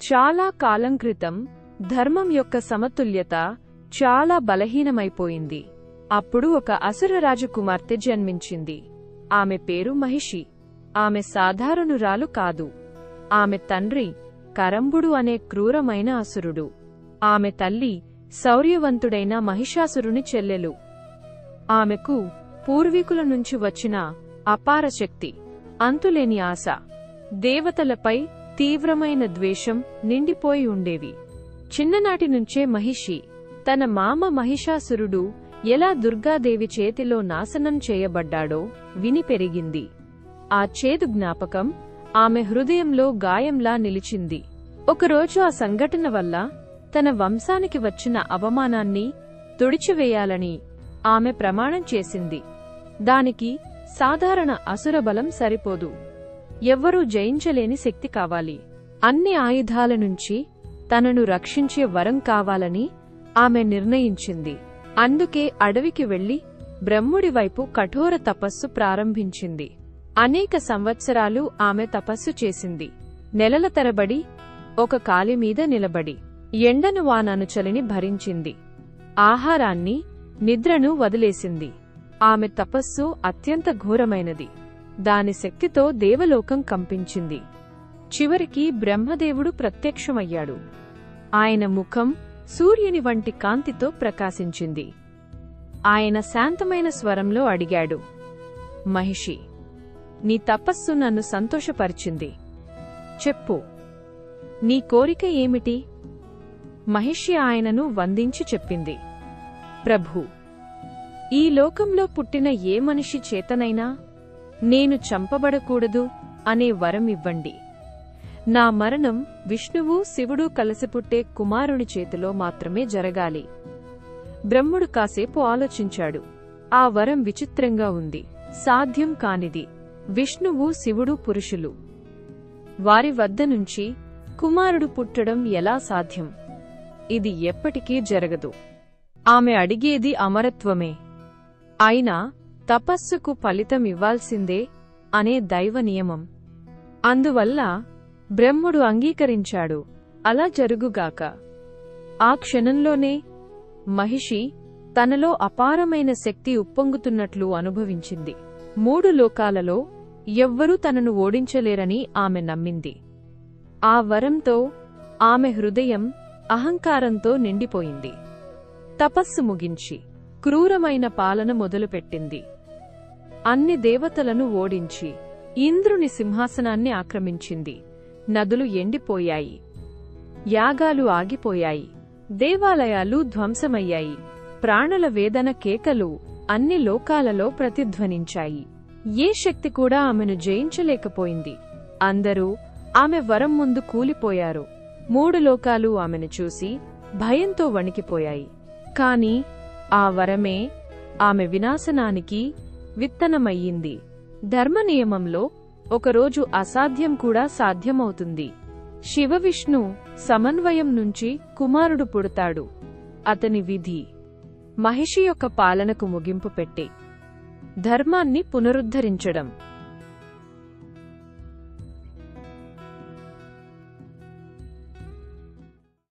చాలా కాలం క్రితం ధర్మం యొక్క సమతుల్యత చాలా బలహీనమైపోయింది. అప్పుడు ఒక అసుర రాజకుమార్తె జన్మించింది. ఆమె పేరు మహిషి. ఆమె సాధారణురాలు కాదు. ఆమె తండ్రి కరంబుడు అనే క్రూరమైన అసురుడు. ఆమె తల్లి శౌర్యవంతుడైన మహిషాసురుని చెల్లెలు. ఆమెకు పూర్వీకుల నుంచి వచ్చిన అపార శక్తి అంతులేని ఆశ. దేవతలపై తీవ్రమైన ద్వేషం నిండిపోయి ఉండేవి. చిన్ననాటి నుంచే మహిషి తన మామ మహిషాసురుడు ఎలా దుర్గాదేవి చేతిలో నాశనం చేయబడ్డాడో విని పెరిగింది. ఆ చేదు జ్ఞాపకం ఆమె హృదయంలో గాయంలా నిలిచింది. ఒకరోజు ఆ సంఘటన వల్ల తన వంశానికి వచ్చిన అవమానాన్ని తుడిచివేయాలని ఆమె ప్రమాణం చేసింది. దానికి సాధారణ అసురబలం సరిపోదు. ఎవ్వరూ జయించలేని శక్తి కావాలి. అన్ని ఆయుధాల నుంచి తనను రక్షించే వరం కావాలని ఆమె నిర్ణయించింది. అందుకే అడవికి వెళ్ళి బ్రహ్ముడి వైపు కఠోర తపస్సు ప్రారంభించింది. అనేక సంవత్సరాలు ఆమె తపస్సు చేసింది. నెలల తరబడి ఒక కాలి మీద నిలబడి ఎండను వానను చలిని భరించింది. ఆహారాన్ని నిద్రను వదిలేసింది. ఆమె తపస్సు అత్యంత ఘోరమైనది. దాని శక్తితో దేవలోకం కంపించింది. చివరికి బ్రహ్మదేవుడు ప్రత్యక్షమయ్యాడు. ఆయన ముఖం సూర్యుని వంటి కాంతితో ప్రకాశించింది. ఆయన శాంతమైన స్వరంలో అడిగాడు మహిషి నీ తపస్సు నన్ను సంతోషపరిచింది. చెప్పు నీ కోరిక ఏమిటి? మహిషి ఆయనను వందించి చెప్పింది ప్రభు ఈ లోకంలో పుట్టిన ఏ మనిషి చేతనైనా నేను చంపబడకూడదు అనే వరం ఇవ్వండి. నా మరణం విష్ణువు శివుడు కలిసి పుట్టే కుమారుని చేతిలో మాత్రమే జరగాలి. బ్రహ్ముడు కాసేపు ఆలోచించాడు. ఆ వరం విచిత్రంగా ఉంది. సాధ్యం కానిది. విష్ణువు శివుడు పురుషులు. వారి వద్ద నుంచి కుమారుడు పుట్టడం ఎలా సాధ్యం? ఇది ఎప్పటికీ జరగదు. ఆమె అడిగేది అమరత్వమే. అయినా తపస్సుకు ఫలితం ఇవ్వాల్సిందే అనే దైవ నియమం. అందువల్ల బ్రహ్ముడు అంగీకరించాడు. అలా జరుగుగాక. ఆ క్షణంలోనే మహిషి తనలో అపారమైన శక్తి ఉప్పొంగుతున్నట్లు అనుభవించింది. మూడు లోకాలలో ఎవ్వరూ తనను ఓడించలేరని ఆమె నమ్మింది. ఆ వరంతో ఆమె హృదయం అహంకారంతో నిండిపోయింది. తపస్సు ముగించి క్రూరమైన పాలన మొదలుపెట్టింది. అన్ని దేవతలను ఓడించి ఇంద్రుని సింహాసనాన్ని ఆక్రమించింది. నదులు ఎండిపోయాయి. యాగాలు ఆగిపోయాయి. దేవాలయాలు ధ్వంసమయ్యాయి. ప్రాణుల వేదన కేకలు అన్ని లోకాలలో ప్రతిధ్వనించాయి. ఏ శక్తి కూడా ఆమెను జయించలేకపోయింది. అందరూ ఆమె వరం ముందు కూలిపోయారు. మూడు లోకాలు ఆమెను చూసి భయంతో వణికిపోయాయి. కాని ఆ వరమే ఆమె వినాశనానికి విత్తనమయ్యింది. ధర్మనియమంలో ఒకరోజు అసాధ్యం కూడా సాధ్యమవుతుంది. శివవిష్ణు సమన్వయం నుంచి కుమారుడు పుడతాడు. అతని విధి మహిషి యొక్క పాలనకు ముగింపు పెట్టి. ధర్మాన్ని పునరుద్ధరించడం.